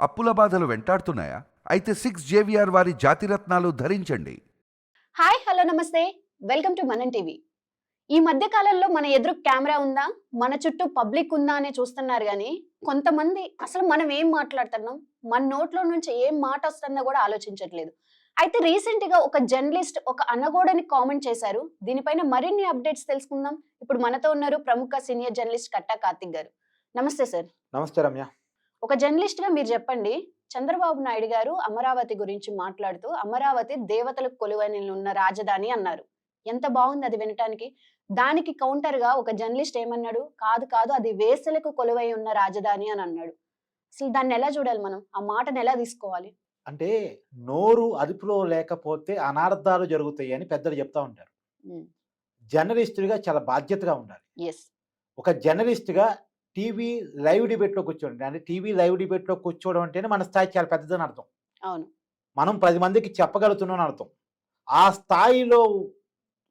అప్పుల బాధలు వెంటాడుతున్నాయా? అయితే సిక్స్ జేవిఆర్ వారి జాతిరత్నాలు ధరించండి. హాయ్ హలో నమస్తే. Welcome to Manam TV. ఈ మధ్య కాలంలో మన ఎదురు కెమెరా ఉందా? మన చుట్టూ పబ్లిక్ ఉందా అని చూస్తున్నారు కానీ కొంతమంది అసలు మనం ఏం మాట్లాడుతున్నాం? మన నోట్లో నుంచి ఏం మాట వస్తుందో కూడా ఆలోచించట్లేదు. అయితే రీసెంట్గా ఒక జర్నలిస్ట్ ఒక అనగోడని కామెంట్ చేశారు. దీనిపైన మరిన్ని అప్డేట్స్ తెలుసుకుందాం. ఇప్పుడు మనతో ఉన్నారు ప్రముఖ సీనియర్ జర్నలిస్ట్ కట్టా కార్తిక్ గారు. నమస్తే సార్. నమస్తే రమ్య. ఒక జర్నలిస్ట్గా మీరు చెప్పండి చంద్రబాబు నాయుడు గారు అమరావతి గురించి మాట్లాడుతూ అమరావతి దేవతలకు కొలువని ఉన్న రాజధాని అన్నారు. ఎంత బాగుంది అది వినటానికి? దానికి కౌంటర్గా ఒక జర్నలిస్ట్ ఏమన్నాడు? కాదు కాదు అది వేసలకు కొలువై ఉన్న రాజధాని అని అన్నాడు. అసలు దాన్ని ఎలా చూడాలి మనం? ఆ మాటను ఎలా తీసుకోవాలి? అంటే నోరు అదుపులో లేకపోతే అనార్థాలు జరుగుతాయి అని పెద్దలు చెప్తా ఉంటారు. జర్నలిస్టుగా చాలా బాధ్యతగా ఉండాలి. ఎస్ ఒక జర్నలిస్ట్గా టీవీ లైవ్ డిబేట్లో కూర్చోండి. అంటే టీవీ లైవ్ డిబేట్లో కూర్చోవడం అంటేనే మన స్థాయి చాలా పెద్దదని అర్థం. అవును. మనం పది మందికి చెప్పగలుగుతున్నాం అని అర్థం. ఆ స్థాయిలో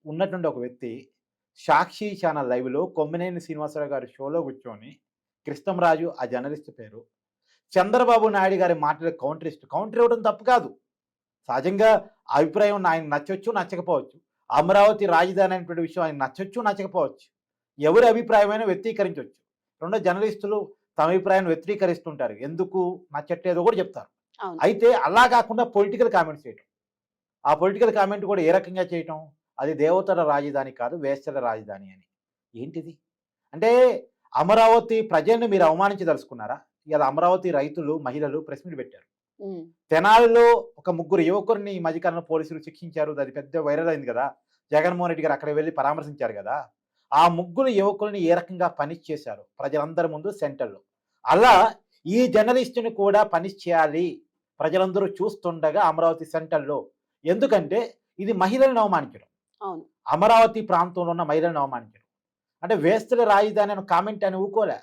ఉన్నటువంటి ఒక వ్యక్తి సాక్షి ఛానల్ లైవ్లో కొమ్మినేని శ్రీనివాసరావు గారి షోలో కూర్చొని కృష్ణంరాజు ఆ జర్నలిస్ట్ పేరు చంద్రబాబు నాయుడు గారి మాటలు కౌంటర్ ఇస్తూ కౌంటర్ ఇవ్వడం తప్పు కాదు. సహజంగా అభిప్రాయం ఆయన నచ్చొచ్చు నచ్చకపోవచ్చు. అమరావతి రాజధాని అనేటువంటి విషయం ఆయన నచ్చొచ్చు నచ్చకపోవచ్చు. ఎవరి అభిప్రాయమైనా వ్యక్తీకరించవచ్చు రెండో జర్నలిస్టులు తమ అభిప్రాయాన్ని వ్యక్తీకరిస్తుంటారు. ఎందుకు? నచ్చట్లేదో కూడా చెప్తారు. అయితే అలా కాకుండా పొలిటికల్ కామెంట్స్ చేయటం. ఆ పొలిటికల్ కామెంట్ కూడా ఏ రకంగా చేయటం? అది దేవతల రాజధాని కాదు వేస్తల రాజధాని అని. ఏంటిది? అంటే అమరావతి ప్రజల్ని మీరు అవమానించదలుచుకున్నారా? ఇలా అమరావతి రైతులు మహిళలు ప్రెస్ మీట్ పెట్టారు. తెనాలిలో ఒక ముగ్గురు యువకుడిని ఈ మధ్యకాలంలో పోలీసులు శిక్షించారు. అది పెద్ద వైరల్ అయింది కదా. జగన్మోహన్ రెడ్డి గారు అక్కడ వెళ్ళి పరామర్శించారు కదా. ఆ ముగ్గురు యువకుల్ని ఏ రకంగా పనిష్ చేశారు? ప్రజలందరి ముందు సెంటర్లో అలా ఈ జర్నలిస్టుని కూడా పనిష్ చేయాలి. ప్రజలందరూ చూస్తుండగా అమరావతి సెంటర్లో ఎందుకంటే ఇది మహిళలను అవమానించడం. అమరావతి ప్రాంతంలో ఉన్న మహిళలను అవమానించడం. అంటే వేస్తుల రాజధాని అని కామెంట్ అని ఊకోలే.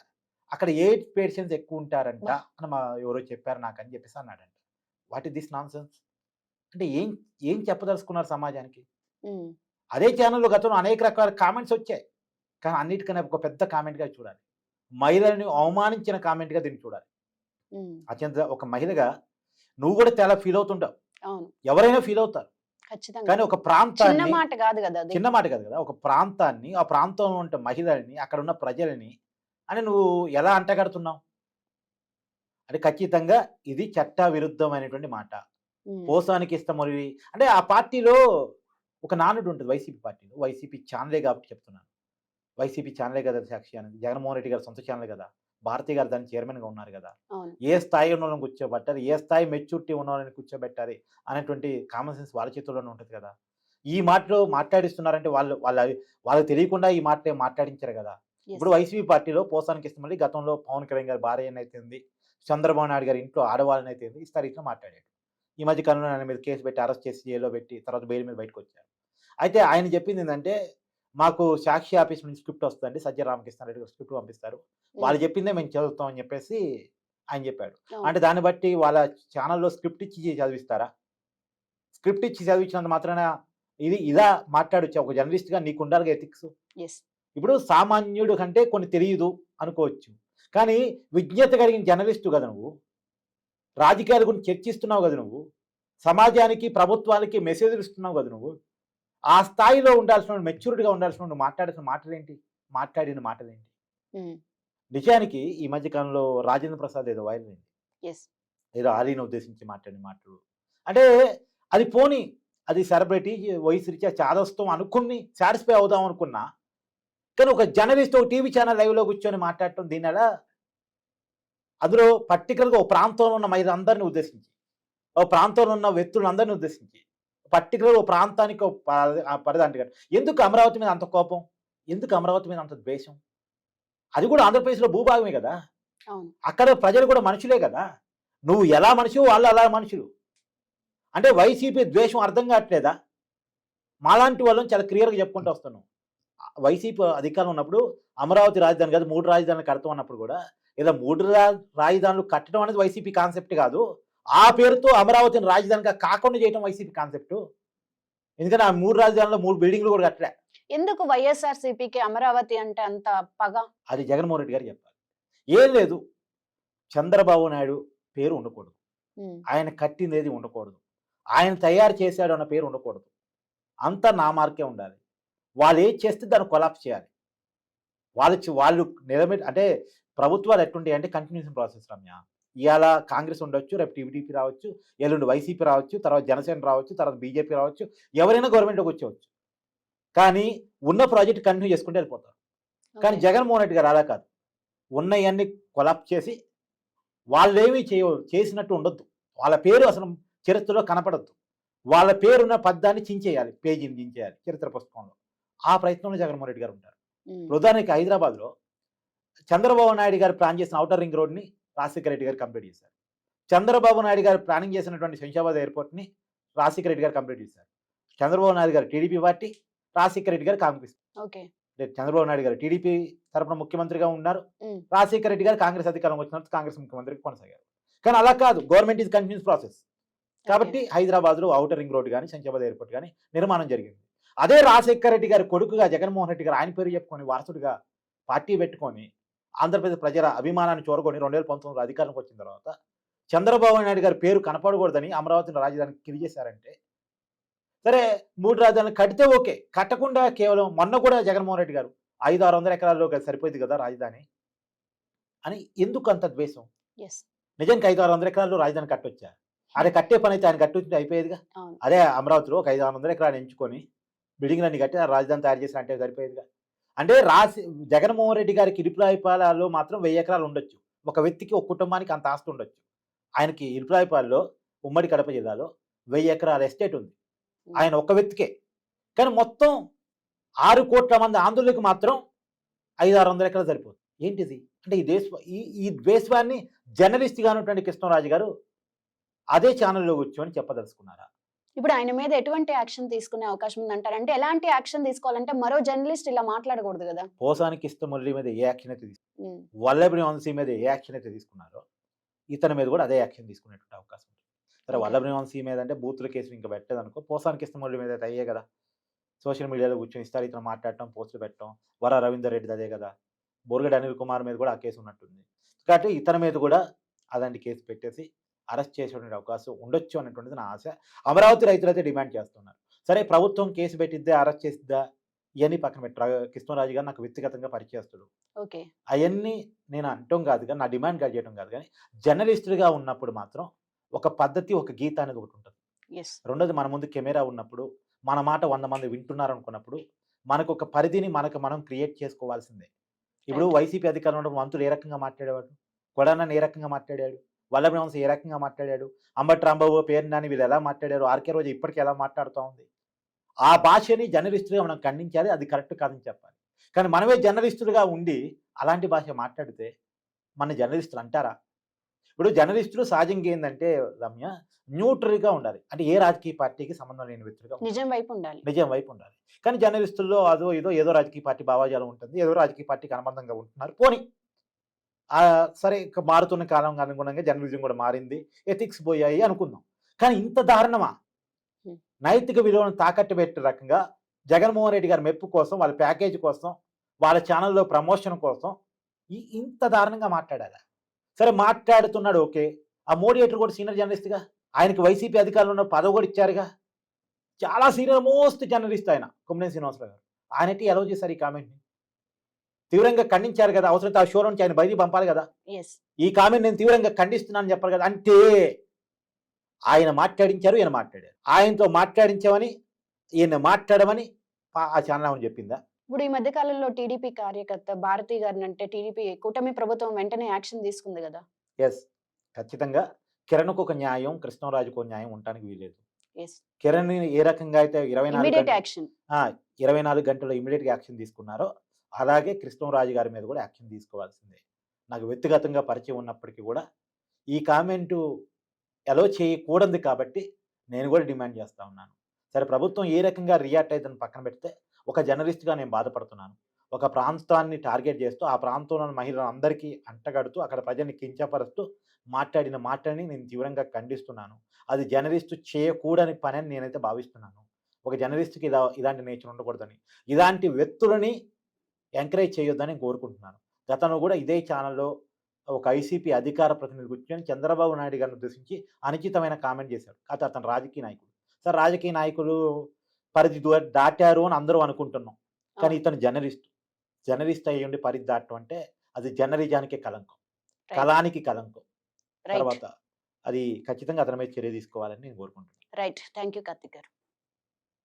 అక్కడ ఎయిట్ పేషెంట్స్ ఎక్కువ ఉంటారంట అని మా ఎవరో చెప్పారు నాకు అని చెప్పేసి అన్నాడంట. వాట్ ఇస్ దిస్ నాన్ అంటే ఏం ఏం చెప్పదలుచుకున్నారు సమాజానికి? అదే ఛానల్లో గతంలో అనేక రకాల కామెంట్స్ వచ్చాయి. కానీ అన్నిటికన్నా ఒక పెద్ద కామెంట్గా చూడాలి. మహిళల్ని అవమానించిన కామెంట్గా దీన్ని చూడాలి. అత్యంత ఒక మహిళగా నువ్వు కూడా చాలా ఫీల్ అవుతుంటావు. ఎవరైనా ఫీల్ అవుతారు. కానీ ఒక చిన్న ప్రాంతాన్ని మాట కాదు కదా చిన్న మాట కాదు కదా. ఒక ప్రాంతాన్ని ఆ ప్రాంతంలో ఉంటే మహిళల్ని అక్కడ ఉన్న ప్రజల్ని అని నువ్వు ఎలా అంటగడుతున్నావు? అంటే ఖచ్చితంగా ఇది చట్ట విరుద్ధమైనటువంటి మాట పోసానికి ఇష్టమొరి అంటే ఆ పార్టీలో ఒక నానుడు ఉంటుంది వైసీపీ పార్టీలో. వైసీపీ ఛానలే కాబట్టి చెప్తున్నాను. వైసీపీ ఛానలే కదా సాక్షి అనేది జగన్మోహన్ రెడ్డి గారు సొంత ఛానలే కదా. భారతి గారు దాని చైర్మన్గా ఉన్నారు కదా. ఏ స్థాయి ఉన్న వాళ్ళని కూర్చోబెట్టాలి? ఏ స్థాయి మెచ్యూరిటీ ఉన్న వాళ్ళని కూర్చోబెట్టాలి? అనేటువంటి కామన్ సెన్స్ వాళ్ళ చేతుల్లోనే ఉంటుంది కదా. ఈ మాటలు మాట్లాడిస్తున్నారంటే వాళ్ళు వాళ్ళ వాళ్ళకి తెలియకుండా ఈ మాటలే మాట్లాడించారు కదా. ఇప్పుడు వైసీపీ పార్టీలో పోసానికి ఇష్టమల్లి గతంలో పవన్ కళ్యాణ్ గారి భార్య అయితే ఉంది? చంద్రబాబు నాయుడు గారి ఇంట్లో ఆడవాళ్ళని అయితే ఉంది? ఇస్తారు ఇట్లా మాట్లాడాడు. ఈ మధ్య కాలంలో ఆయన మీద కేసు పెట్టి అరెస్ట్ చేసి జైల్లో పెట్టి తర్వాత బెయిల్ మీద బయటకు వచ్చారు. అయితే ఆయన చెప్పింది ఏంటంటే మాకు సాక్షి ఆఫీస్ నుంచి స్క్రిప్ట్ వస్తుందండి. సజ్జ రామకృష్ణ రెడ్డి స్క్రిప్ట్ పంపిస్తారు. వాళ్ళు చెప్పిందే మేము చదువుతాం అని చెప్పేసి ఆయన చెప్పాడు. అంటే దాన్ని బట్టి వాళ్ళ ఛానల్లో స్క్రిప్ట్ ఇచ్చి చదివిస్తారా? స్క్రిప్ట్ ఇచ్చి చదివించినంత మాత్రాన ఇది ఇలా మాట్లాడొచ్చు? ఒక జర్నలిస్ట్గా నీకు ఉండాలిగా ఎథిక్స్. ఇప్పుడు సామాన్యుడు కంటే కొన్ని తెలియదు అనుకోవచ్చు. కానీ విజ్ఞత కలిగిన జర్నలిస్టు కదా నువ్వు? రాజకీయాల గురించి చర్చిస్తున్నావు కదా నువ్వు? సమాజానికి ప్రభుత్వానికి మెసేజ్లు ఇస్తున్నావు కదా నువ్వు? ఆ స్థాయిలో ఉండాల్సిన మెచ్యూరిటీగా ఉండాల్సిన మాట్లాడాల్సిన మాటలేంటి? మాట్లాడిన మాటలేంటి? నిజానికి ఈ మధ్య కాలంలో రాజేంద్ర ప్రసాద్ ఏదో వైరల్ అయింది. ఏదో ఆలీని ఉద్దేశించి మాట్లాడిన మాటలు. అంటే అది పోని అది సెలబ్రిటీ వయసు రీత్యా చాదస్తం అనుకుని సాటిస్ఫై అవుదాం అనుకున్నా కానీ ఒక జర్నలిస్ట్ ఒక టీవీ ఛానల్ లైవ్లో కూర్చొని మాట్లాడటం దీని ఎలా అందులో పర్టికులర్గా ఒక ప్రాంతంలో ఉన్న మహిళలందరినీ ఉద్దేశించి ఒక ప్రాంతంలో ఉన్న వ్యక్తులందరినీ ఉద్దేశించి పర్టికులర్ ఒక ప్రాంతానికి పరిధి కాదు. ఎందుకు అమరావతి మీద అంత కోపం? ఎందుకు అమరావతి మీద అంత ద్వేషం? అది కూడా ఆంధ్రప్రదేశ్లో భూభాగమే కదా. అక్కడ ప్రజలు కూడా మనుషులే కదా. నువ్వు ఎలా మనిషి వాళ్ళు అలా మనుషులు. అంటే వైసీపీ ద్వేషం అర్థం కావట్లేదా? మాలాంటి వాళ్ళని చాలా క్లియర్గా చెప్పుకుంటూ వస్తున్నాం వైసీపీ అధికారం ఉన్నప్పుడు అమరావతి రాజధాని కాదు మూడు రాజధానులు కడతాం అన్నప్పుడు కూడా ఇలా మూడు రాజధానులు కట్టడం అనేది వైసీపీ కాన్సెప్ట్ కాదు. ఆ పేరుతో అమరావతిని రాజధానిగా కాకుండా చేయడం వైసీపీ కాన్సెప్ట్. ఎందుకంటే ఆ మూడు రాజధానుల్లో మూడు బిల్డింగ్లు కూడా కట్టలే. ఎందుకు వైఎస్ఆర్ సిపికి అమరావతి అంటే అంత పగ? అది జగన్మోహన్ రెడ్డి గారు చెప్పాలి. ఏం లేదు. చంద్రబాబు నాయుడు పేరు ఉండకూడదు. ఆయన కట్టింది ఉండకూడదు. ఆయన తయారు చేశాడు అన్న పేరు ఉండకూడదు. అంతా నా మార్కే ఉండాలి. వాళ్ళు ఏది చేస్తే దాన్ని కొలాప్స్ చేయాలి. వాళ్ళు వాళ్ళు నిలబెట్టి అంటే ప్రభుత్వాలు ఎట్టుంటాయి అంటే కంటిన్యూషన్ ప్రాసెస్ రమ్య. ఇవాళ కాంగ్రెస్ ఉండొచ్చు రేపు టీడీపీ రావచ్చు ఎల్లుండి వైసీపీ రావచ్చు తర్వాత జనసేన రావచ్చు తర్వాత బీజేపీ రావచ్చు ఎవరైనా గవర్నమెంట్కి వచ్చేవచ్చు కానీ ఉన్న ప్రాజెక్ట్ కంటిన్యూ చేసుకుంటూ వెళ్ళిపోతారు. కానీ. జగన్మోహన్ రెడ్డి గారు అలా కాదు. ఉన్నవన్నీ కొలాప్స్ చేసి వాళ్ళేమీ చేయ చేసినట్టు ఉండొద్దు. వాళ్ళ పేరు అసలు చరిత్రలో కనపడద్దు. వాళ్ళ పేరున్న పద్దాన్ని చించేయాలి పేజీని చించేయాలి చరిత్ర పుస్తకంలో. ఆ ప్రయత్నంలో జగన్మోహన్ రెడ్డి గారు ఉంటారు. ఉదాహరణకి హైదరాబాద్లో చంద్రబాబు నాయుడు గారు ప్లాన్ చేసిన ఔటర్ రింగ్ రోడ్ని రాజశేఖర రెడ్డి గారు కంప్లీట్ చేశారు. చంద్రబాబు నాయుడు గారు ప్లానింగ్ చేసినటువంటి శంషాబాద్ ఎయిర్పోర్ట్ని రాజశేఖర రెడ్డి గారు కంప్లీట్ చేశారు. చంద్రబాబు నాయుడు గారు టీడీపీ పార్టీ రాజశేఖర రెడ్డి గారు కాంగ్రెస్. చంద్రబాబు నాయుడు గారు టీడీపీ తరపున ముఖ్యమంత్రిగా ఉన్నారు. రాజశేఖర రెడ్డి గారు కాంగ్రెస్ అధికారం వచ్చిన తర్వాత కాంగ్రెస్ ముఖ్యమంత్రికి కొనసాగారు. కానీ అలా కాదు గవర్నమెంట్ ఈజ్ కంటిన్యూస్ ప్రాసెస్. కాబట్టి హైదరాబాద్లో ఔటర్ రింగ్ రోడ్ కానీ శంషాబాద్ ఎయిర్పోర్ట్ కానీ నిర్మాణం జరిగింది. అదే రాజశేఖర రెడ్డి గారి కొడుకుగా జగన్మోహన్ రెడ్డి గారు ఆయన పేరు చెప్పుకొని వారసుడిగా పార్టీ పెట్టుకొని ఆంధ్రప్రదేశ్ ప్రజల అభిమానాన్ని చూరగొని రెండు వేల పంతొమ్మిదిలో అధికారంలోకి వచ్చిన తర్వాత చంద్రబాబు నాయుడు గారి పేరు కనపడకూడదని అమరావతిని రాజధానికి కిరి చేశారంటే సరే మూడు రాజధానులు కడితే ఓకే కట్టకుండా కేవలం మొన్న కూడా జగన్మోహన్ రెడ్డి గారు ఐదు ఆరు వందల ఎకరాల్లో సరిపోయింది కదా రాజధాని అని ఎందుకు అంత ద్వేషం? నిజానికి ఐదు ఆరు వందల ఎకరాల్లో రాజధాని కట్టొచ్చా? అదే కట్టే పని అయితే ఆయన కట్టొచ్చి అయిపోయేదిగా? అదే అమరావతిలో ఒక ఐదు ఆరు వందల ఎకరాలు ఎంచుకొని బిల్డింగ్ అన్ని కట్టి రాజధాని తయారు చేసిన అంటే సరిపోయేదిగా? అంటే రాసి జగన్మోహన్ రెడ్డి గారికి ఇరుపులాయిపాలలో మాత్రం వెయ్యి ఎకరాలు ఉండొచ్చు. ఒక వ్యక్తికి ఒక కుటుంబానికి అంత ఆస్తి ఉండొచ్చు. ఆయనకి ఇరుపులాయిపాలలో ఉమ్మడి కడప జిల్లాలో వెయ్యి ఎకరాల ఎస్టేట్ ఉంది. ఆయన ఒక్క వ్యక్తికే. కానీ మొత్తం ఆరు కోట్ల మంది ఆంధ్రులకు మాత్రం ఐదు ఆరు వందల ఎకరాలు సరిపోతుంది ఏంటిది? అంటే ఈ దేశ ఈ ఈ ద్వేషాన్ని జర్నలిస్ట్గా ఉన్నటువంటి కృష్ణరాజు గారు అదే ఛానల్లో కూర్చొని చెప్పదలుచుకున్నారా? ఇప్పుడు ఆయన మీద ఎటువంటి యాక్షన్ తీసుకునే అవకాశం ఉందంటారు? అంటే ఎలాంటి యాక్షన్ తీసుకోవాలంటే మరో జర్నలిస్ట్ ఇలా మాట్లాడకూడదు కదా? పోసానికి ఇష్టమురళి మీద ఏ యాక్షన్ అయితే తీసుకున్నారు వల్లభని వంశీ మీద ఏ యాక్షన్ అయితే తీసుకున్నారో ఇతని మీద కూడా అదే యాక్షన్ తీసుకునేటువంటి అవకాశం ఉంది సరే. వల్లభని వంశీ మీద అంటే బూతుల కేసులు ఇంకా పెట్టేదనుకో పోసానికి ఇష్టమురళి మీద అయితే అయ్యే కదా? సోషల్ మీడియాలో కూర్చొని ఇస్తారు ఇతను మాట్లాడటం పోస్టులు పెట్టడం వర రవీందర్ రెడ్డి అదే కదా? బోర్గడ్ అనిల్ కుమార్ మీద కూడా ఆ కేసు ఉన్నట్టుంది. కాబట్టి ఇతని మీద కూడా అలాంటి కేసు పెట్టేసి అరెస్ట్ చేసేటువంటి అవకాశం ఉండొచ్చు అనేటువంటిది నా ఆశ. అమరావతి రైతులైతే డిమాండ్ చేస్తున్నారు. సరే ప్రభుత్వం కేసు పెట్టిద్దా అరెస్ట్ చేసిద్దా ఇవన్నీ పక్కన పెట్టి. రా- కృష్ణరాజు గారు నాకు వ్యక్తిగతంగా పరిచయస్తుడు. ఓకే. అవన్నీ నేను అంటం కాదు కానీ నా డిమాండ్ కాదు చేయడం కాదు కానీ జర్నలిస్టుగా ఉన్నప్పుడు మాత్రం ఒక పద్ధతి ఒక గీత అనేది ఒకటి ఉంటుంది. రెండోది మన ముందు కెమెరా ఉన్నప్పుడు మన మాట వంద మంది వింటున్నారు అనుకున్నప్పుడు మనకు ఒక పరిధిని మనకు మనం క్రియేట్ చేసుకోవాల్సిందే. ఇప్పుడు. వైసీపీ అధికారంలో మంత్రులు ఏ రకంగా మాట్లాడేవాడు కొడానని ఏ రకంగా మాట్లాడాడు? వల్లభ ఏ రకంగా మాట్లాడాడు? అంబటి రాంబాబు పేరు నాని వీళ్ళు ఎలా మాట్లాడారు? ఆర్కే రోజు ఇప్పటికీ ఎలా మాట్లాడుతూ ఉంది? ఆ భాషని జర్నలిస్టులుగా మనం ఖండించాలి అది కరెక్ట్ కాదని చెప్పాలి. కానీ మనమే జర్నలిస్టులుగా ఉండి అలాంటి భాష మాట్లాడితే మన జర్నలిస్టులు అంటారా? ఇప్పుడు జర్నలిస్టులు సహజంగా ఏంటంటే రమ్య న్యూట్రల్గా ఉండాలి. అంటే ఏ రాజకీయ పార్టీకి సంబంధం లేని వ్యక్తులుగా. నిజం వైపు ఉండాలి. నిజం వైపు ఉండాలి. కానీ జర్నలిస్టుల్లో అదో ఏదో ఏదో రాజకీయ పార్టీ భావాజాలం ఉంటుంది ఏదో రాజకీయ పార్టీకి అనుబంధంగా ఉంటున్నారు. పోని సరే ఇక మారుతున్న కాలం అనుగుణంగా జర్నలిజం కూడా మారింది ఎథిక్స్ పోయాయి అనుకుందాం. కానీ ఇంత దారుణమా. నైతిక విలువలను తాకట్టు పెట్టే రకంగా జగన్మోహన్ రెడ్డి గారి మెప్పు కోసం వాళ్ళ ప్యాకేజ్ కోసం వాళ్ళ ఛానల్లో ప్రమోషన్ కోసం ఇంత దారుణంగా మాట్లాడారా? సరే మాట్లాడుతున్నాడు ఓకే. ఆ మోడియేటర్ కూడా సీనియర్ జర్నలిస్ట్గా. ఆయనకి వైసీపీ అధికారులు ఉన్న పదవి కూడా ఇచ్చారుగా. చాలా సీనియర్ మోస్ట్ జర్నలిస్ట్ ఆయన కొమ్మనేని శ్రీనివాసరావు గారు. ఆయనటి ఎలా చేశారు ఈ కామెంట్ని? తీవ్రంగా ఖండించారు కదా అవసరం ఆ షో నుంచి ఆయన బయటికి పంపాలి కదా. ఈ కామెంట్ నేను తీవ్రంగా ఖండిస్తున్నాను చెప్పారు కదా. అంటే ఆయన మాట్లాడించారు ఈయన మాట్లాడారు. ఆయనతో మాట్లాడించామని ఈయన మాట్లాడమని ఆ- ఛానల్ ఏమని చెప్పిందా? ఇప్పుడు ఈ మధ్య కాలంలో టీడీపీ కార్యకర్త భారతి గారిని అంటే టీడీపీ కూటమి ప్రభుత్వం వెంటనే యాక్షన్ తీసుకుంది కదా. ఎస్ ఖచ్చితంగా కిరణ్కు ఒక న్యాయం కృష్ణరాజుకు ఒక న్యాయం ఉండటానికి వీలేదు కిరణ్ ఏ రకంగా అయితే ఇరవై నాలుగు ఇమీడియట్ ఇరవై నాలుగు గంటల్లో ఇమీడియట్గా యాక్షన్ తీసుకున్నారో అలాగే కృష్ణరాజు గారి మీద కూడా యాక్షన్ తీసుకోవాల్సిందే. నాకు వ్యక్తిగతంగా పరిచయం ఉన్నప్పటికీ కూడా ఈ కామెంటు ఎలో చేయకూడదు కాబట్టి నేను కూడా డిమాండ్ చేస్తూ ఉన్నాను. సరే ప్రభుత్వం ఏ రకంగా రియాక్ట్ అవుతుందని పక్కన పెడితే ఒక జర్నలిస్ట్గా నేను బాధపడుతున్నాను. ఒక ప్రాంతాన్ని టార్గెట్ చేస్తూ ఆ ప్రాంతంలో ఉన్న మహిళలందరికీ అంటగడుతూ అక్కడ ప్రజల్ని కించపరుస్తూ మాట్లాడిన మాటని నేను తీవ్రంగా ఖండిస్తున్నాను. అది జర్నలిస్టు చేయకూడని పని అని నేనైతే భావిస్తున్నాను. ఒక జర్నలిస్ట్కి ఇలా ఇలాంటి నేచర్ ఉండకూడదని. ఇలాంటి వ్యక్తులని ఎంకరేజ్ చేయొద్దని కోరుకుంటున్నాను. గతంలో కూడా ఇదే ఛానల్లో ఒక ఐసీపీ అధికార ప్రతినిధి కూర్చొని చంద్రబాబు నాయుడు గారిని ఉద్దేశించి అనుచితమైన కామెంట్ చేశాడు. అయితే అతను రాజకీయ నాయకుడు. సార్ రాజకీయ నాయకులు పరిధి దాటారు అని అందరూ అనుకుంటున్నాం. కానీ ఇతను జర్నలిస్ట్. జర్నలిస్ట్ అయ్యి ఉండి పరిధి దాటం అంటే అది జర్నలిజానికే కలంకం. కళానికి కలంకం తర్వాత అది ఖచ్చితంగా అతని మీద చర్య తీసుకోవాలని నేను కోరుకుంటున్నాను. రైట్. థ్యాంక్ యూ కార్తిక్ గారు.